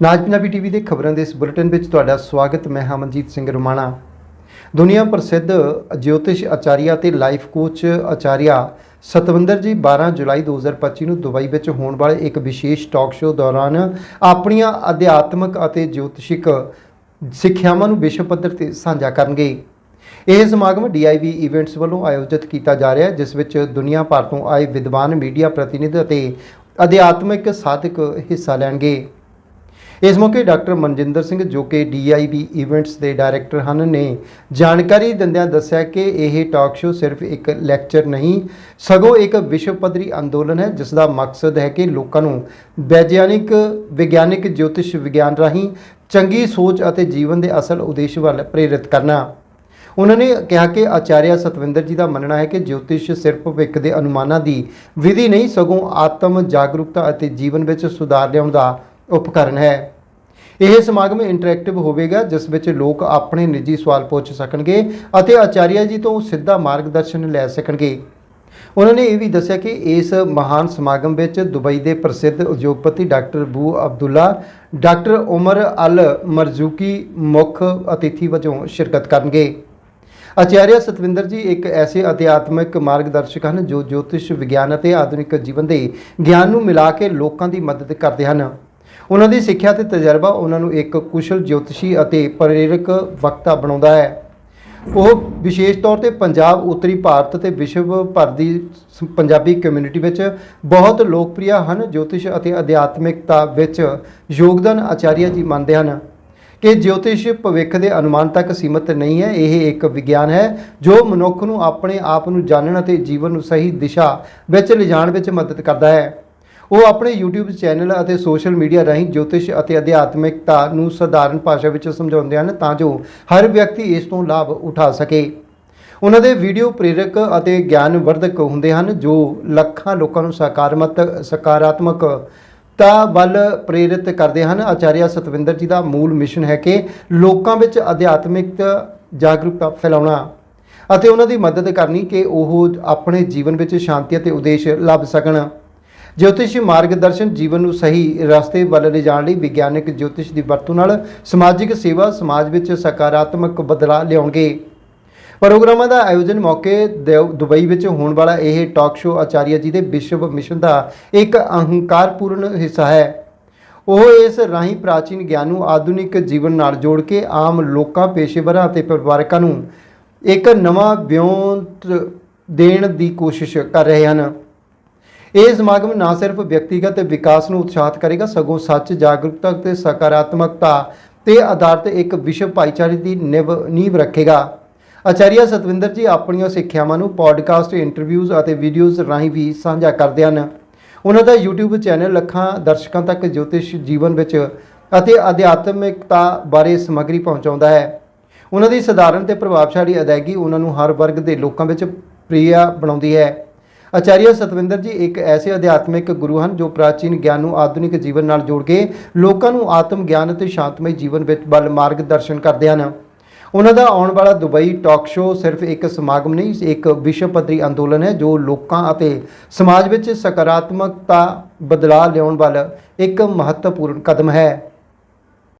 ਨਾਜ Punjabi TV ਦੇ ਖਬਰਾਂ ਦੇ ਇਸ ਬੁਲੇਟਿਨ ਵਿੱਚ ਤੁਹਾਡਾ ਸਵਾਗਤ, ਮੈਂ ਹਮਨਜੀਤ ਸਿੰਘ ਰੁਮਾਣਾ। ਦੁਨੀਆ ਪ੍ਰਸਿੱਧ ਜੋਤਿਸ਼ ਆਚਾਰੀਆ ਤੇ ਲਾਈਫ ਕੋਚ ਆਚਾਰੀਆ ਸਤਵਿੰਦਰ ਜੀ 12 ਜੁਲਾਈ 2025 ਨੂੰ ਦੁਬਈ ਵਿੱਚ ਹੋਣ ਵਾਲੇ ਇੱਕ ਵਿਸ਼ੇਸ਼ ਟਾਕ ਸ਼ੋਅ ਦੌਰਾਨ ਆਪਣੀਆਂ ਅਧਿਆਤਮਕ ਅਤੇ ਜੋਤਿਸ਼ਿਕ ਸਿੱਖਿਆਵਾਂ ਨੂੰ ਵਿਸ਼ਵ ਪੱਧਰ ਤੇ ਸਾਂਝਾ ਕਰਨਗੇ। ਇਹ ਸਮਾਗਮ DIV ਇਵੈਂਟਸ ਵੱਲੋਂ ਆਯੋਜਿਤ ਕੀਤਾ ਜਾ ਰਿਹਾ ਹੈ, ਜਿਸ ਵਿੱਚ ਦੁਨੀਆ ਭਰ ਤੋਂ ਆਏ ਵਿਦਵਾਨ, ਮੀਡੀਆ ਪ੍ਰਤੀਨਿਧ ਅਤੇ ਅਧਿਆਤਮਿਕ ਸਾਧਕ ਹਿੱਸਾ ਲੈਣਗੇ। ਇਸ ਮੌਕੇ ਡਾਕਟਰ ਮਨਜਿੰਦਰ ਸਿੰਘ ਜੋ ਕਿ DIV ਇਵੈਂਟਸ ਦੇ ਡਾਇਰੈਕਟਰ ਹਨ ਨੇ ਜਾਣਕਾਰੀ ਦਿੰਦਿਆਂ ਦੱਸਿਆ ਕਿ ਇਹ ਟਾਕ ਸ਼ੋਅ ਸਿਰਫ ਇੱਕ ਲੈਕਚਰ ਨਹੀਂ, ਸਗੋਂ ਇੱਕ ਵਿਸ਼ਵ ਪੱਧਰੀ ਅੰਦੋਲਨ ਹੈ ਜਿਸ ਦਾ ਮਕਸਦ ਹੈ ਕਿ ਲੋਕਾਂ ਨੂੰ ਵਿਗਿਆਨਿਕ ਵਿਗਿਆਨਿਕ ਜੋਤਿਸ਼ ਵਿਗਿਆਨ ਰਾਹੀਂ ਚੰਗੀ ਸੋਚ ਅਤੇ ਜੀਵਨ ਦੇ ਅਸਲ ਉਦੇਸ਼ ਵੱਲ ਪ੍ਰੇਰਿਤ ਕਰਨਾ। ਉਹਨਾਂ ਨੇ ਕਿਹਾ ਕਿ ਆਚਾਰਿਆ ਸਤਵਿੰਦਰ ਜੀ ਦਾ ਮੰਨਣਾ ਹੈ ਕਿ ਜੋਤਿਸ਼ ਸਿਰਫ ਭਵਿੱਖ ਦੇ ਅਨੁਮਾਨਾਂ ਦੀ ਵਿਧੀ ਨਹੀਂ, ਸਗੋਂ ਆਤਮ ਜਾਗਰੂਕਤਾ ਅਤੇ ਜੀਵਨ ਵਿੱਚ ਸੁਧਾਰ ਲਿਆਉਣ ਦਾ ਉਪਕਰਨ ਹੈ। ਇਹ ਸਮਾਗਮ ਇੰਟਰੈਕਟਿਵ ਹੋਵੇਗਾ, ਜਿਸ ਵਿੱਚ ਲੋਕ ਆਪਣੇ ਨਿੱਜੀ ਸਵਾਲ ਪੁੱਛ ਸਕਣਗੇ ਅਤੇ ਆਚਾਰੀਆ ਜੀ ਤੋਂ ਸਿੱਧਾ ਮਾਰਗਦਰਸ਼ਨ ਲੈ ਸਕਣਗੇ। ਉਹਨਾਂ ਨੇ ਇਹ ਵੀ ਦੱਸਿਆ ਕਿ ਇਸ ਮਹਾਨ ਸਮਾਗਮ ਵਿੱਚ ਦੁਬਈ ਦੇ ਪ੍ਰਸਿੱਧ ਉਦਯੋਗਪਤੀ ਡਾਕਟਰ ਬੂ ਅਬਦੁੱਲਾ, ਡਾਕਟਰ ਉਮਰ ਅਲ ਮਰਜ਼ੂਕੀ ਮੁੱਖ ਅਤਿਥੀ ਵਜੋਂ ਸ਼ਿਰਕਤ ਕਰਨਗੇ। ਆਚਾਰਿਆ ਸਤਵਿੰਦਰ ਜੀ ਇੱਕ ਐਸੇ ਅਧਿਆਤਮਿਕ ਮਾਰਗਦਰਸ਼ਕ ਹਨ ਜੋ ਜੋਤਿਸ਼ ਵਿਗਿਆਨ ਅਤੇ ਆਧੁਨਿਕ ਜੀਵਨ ਦੇ ਗਿਆਨ ਨੂੰ ਮਿਲਾ ਕੇ ਲੋਕਾਂ ਦੀ ਮਦਦ ਕਰਦੇ ਹਨ। ਉਹਨਾਂ ਦੀ ਸਿੱਖਿਆ ਤੇ ਤਜਰਬਾ ਉਹਨਾਂ ਨੂੰ ਇੱਕ ਕੁਸ਼ਲ ਜੋਤਿਸ਼ੀ ਅਤੇ ਪ੍ਰੇਰਕ ਵਕਤਾ ਬਣਾਉਂਦਾ ਹੈ। ਉਹ ਵਿਸ਼ੇਸ਼ ਤੌਰ ਤੇ ਪੰਜਾਬ ਉੱਤਰੀ ਭਾਰਤ ਤੇ ਵਿਸ਼ਵ ਭਰ ਦੀ ਪੰਜਾਬੀ ਕਮਿਊਨਿਟੀ ਵਿੱਚ ਬਹੁਤ ਲੋਕਪ੍ਰਿਯ ਹਨ। ਜੋਤਿਸ਼ ਅਤੇ ਅਧਿਆਤਮਿਕਤਾ ਵਿੱਚ ਯੋਗਦਾਨ ਆਚਾਰੀਆ ਜੀ ਮੰਨਦੇ ਹਨ ਕਿ ਜੋਤਿਸ਼ ਭਵਿੱਖ ਦੇ ਅਨੁਮਾਨ ਤੱਕ ਸੀਮਤ ਨਹੀਂ ਹੈ। ਇਹ ਇੱਕ ਵਿਗਿਆਨ ਹੈ ਜੋ ਮਨੁੱਖ ਨੂੰ ਆਪਣੇ ਆਪ ਨੂੰ ਜਾਣਨ ਅਤੇ ਜੀਵਨ ਨੂੰ ਸਹੀ ਦਿਸ਼ਾ ਵਿੱਚ ਲਿਜਾਣ ਵਿੱਚ ਮਦਦ ਕਰਦਾ ਹੈ। ਉਹ ਆਪਣੇ YouTube ਚੈਨਲ ਅਤੇ ਸੋਸ਼ਲ ਮੀਡੀਆ ਰਾਹੀਂ ਜੋਤਿਸ਼ ਅਤੇ ਅਧਿਆਤਮਿਕਤਾ ਨੂੰ ਸਧਾਰਨ ਭਾਸ਼ਾ ਵਿੱਚ ਸਮਝਾਉਂਦੇ ਹਨ ਤਾਂ ਜੋ ਹਰ ਵਿਅਕਤੀ ਇਸ ਤੋਂ ਲਾਭ ਉਠਾ ਸਕੇ। ਉਹਨਾਂ ਦੇ ਵੀਡੀਓ ਪ੍ਰੇਰਕ ਅਤੇ ਗਿਆਨਵਰਧਕ ਹੁੰਦੇ ਹਨ ਜੋ ਲੱਖਾਂ ਲੋਕਾਂ ਨੂੰ ਸਕਾਰਾਤਮਕ ਸਕਾਰਾਤਮਕਤਾ ਵੱਲ ਪ੍ਰੇਰਿਤ ਕਰਦੇ ਹਨ। ਆਚਾਰੀਆ ਸਤਵਿੰਦਰ ਜੀ ਦਾ ਮੂਲ ਮਿਸ਼ਨ ਹੈ ਕਿ ਲੋਕਾਂ ਵਿੱਚ ਅਧਿਆਤਮਿਕ ਜਾਗਰੂਕਤਾ ਫੈਲਾਉਣਾ ਅਤੇ ਉਹਨਾਂ ਦੀ ਮਦਦ ਕਰਨੀ ਕਿ ਉਹ ਆਪਣੇ ਜੀਵਨ ਵਿੱਚ ਸ਼ਾਂਤੀ ਅਤੇ ਉਦੇਸ਼ ਲੱਭ ਸਕਣ। ਜੋਤਿਸ਼ ਮਾਰਗਦਰਸ਼ਨ ਜੀਵਨ ਨੂੰ ਸਹੀ ਰਸਤੇ ਵੱਲ ਲਿਜਾਣ ਲਈ ਵਿਗਿਆਨਕ ਜੋਤਿਸ਼ ਦੀ ਵਰਤੋਂ ਨਾਲ ਸਮਾਜਿਕ ਸੇਵਾ ਸਮਾਜ ਵਿੱਚ ਸਕਾਰਾਤਮਕ ਬਦਲਾਅ ਲਿਆਉਣਗੇ। ਪ੍ਰੋਗਰਾਮਾਂ ਦਾ ਆਯੋਜਨ ਮੌਕੇ ਦੁਬਈ ਵਿੱਚ ਹੋਣ ਵਾਲਾ ਇਹ ਟਾਕ ਸ਼ੋਅ ਆਚਾਰੀਆ ਜੀ ਦੇ ਵਿਸ਼ਵ ਮਿਸ਼ਨ ਦਾ ਇੱਕ ਅਹੰਕਾਰਪੂਰਨ ਹਿੱਸਾ ਹੈ। ਉਹ ਇਸ ਰਾਹੀਂ ਪ੍ਰਾਚੀਨ ਗਿਆਨ ਨੂੰ ਆਧੁਨਿਕ ਜੀਵਨ ਨਾਲ ਜੋੜ ਕੇ ਆਮ ਲੋਕਾਂ, ਪੇਸ਼ੇਵਰਾਂ ਅਤੇ ਪਰਿਵਾਰਕਾਂ ਨੂੰ ਇੱਕ ਨਵਾਂ ਵਿਉਂਤ ਦੇਣ ਦੀ ਕੋਸ਼ਿਸ਼ ਕਰ ਰਹੇ ਹਨ। ਇਹ ਸਮਾਗਮ ਨਾ ਸਿਰਫ ਵਿਅਕਤੀਗਤ ਵਿਕਾਸ ਨੂੰ ਉਤਸ਼ਾਹਿਤ ਕਰੇਗਾ, ਸਗੋਂ ਸੱਚ, ਜਾਗਰੂਕਤਾ ਤੇ ਸਕਾਰਾਤਮਕਤਾ ਤੇ ਆਧਾਰਿਤ ਇੱਕ ਵਿਸ਼ਵ ਭਾਈਚਾਰੇ ਦੀ ਨਿਵ, ਨੀਂਹ ਰੱਖੇਗਾ। ਆਚਾਰੀਆ ਸਤਵਿੰਦਰ ਜੀ, ਆਪਣੀਆਂ ਸਿੱਖਿਆਵਾਂ ਨੂੰ ਪੋਡਕਾਸਟ ਇੰਟਰਵਿਊਜ਼ ਅਤੇ ਵੀਡੀਓਜ਼ ਰਾਹੀਂ ਵੀ ਸਾਂਝਾ ਕਰਦੇ ਹਨ। ਉਹਨਾਂ ਦਾ YouTube ਚੈਨਲ ਲੱਖਾਂ ਦਰਸ਼ਕਾਂ ਤੱਕ ਜੋਤਿਸ਼ ਜੀਵਨ ਵਿੱਚ ਅਤੇ ਅਧਿਆਤਮਿਕਤਾ ਬਾਰੇ ਸਮੱਗਰੀ ਪਹੁੰਚਾਉਂਦਾ ਹੈ। ਉਹਨਾਂ ਦੀ ਸਧਾਰਨ ਤੇ ਪ੍ਰਭਾਵਸ਼ਾਲੀ ਅਦਾਇਗੀ ਉਹਨਾਂ ਨੂੰ ਹਰ ਵਰਗ ਦੇ ਲੋਕਾਂ ਵਿੱਚ ਪ੍ਰਿਆ ਬਣਾਉਂਦੀ ਹੈ। ਆਚਾਰੀਆ ਸਤਵਿੰਦਰ ਜੀ, ਇੱਕ ਐਸੇ ਅਧਿਆਤਮਿਕ ਗੁਰੂ ਹਨ ਜੋ ਪ੍ਰਾਚੀਨ ਗਿਆਨ ਨੂੰ ਆਧੁਨਿਕ ਜੀਵਨ ਨਾਲ ਜੋੜ ਕੇ ਲੋਕਾਂ ਨੂੰ ਆਤਮ ਗਿਆਨ ਅਤੇ ਸ਼ਾਂਤਮਈ ਜੀਵਨ ਵਿੱਚ ਵੱਲ ਮਾਰਗਦਰਸ਼ਨ ਕਰਦੇ ਹਨ। ਉਹਨਾਂ ਦਾ ਆਉਣ ਵਾਲਾ ਦੁਬਈ ਟਾਕ ਸ਼ੋਅ ਸਿਰਫ ਇੱਕ ਸਮਾਗਮ ਨਹੀਂ, ਇੱਕ ਵਿਸ਼ਵ ਪੱਧਰੀ ਅੰਦੋਲਨ ਹੈ ਜੋ ਲੋਕਾਂ ਅਤੇ ਸਮਾਜ ਵਿੱਚ ਸਕਾਰਾਤਮਕਤਾ, ਬਦਲਾਅ ਲਿਆਉਣ ਵੱਲ ਇੱਕ ਮਹੱਤਵਪੂਰਨ ਕਦਮ ਹੈ।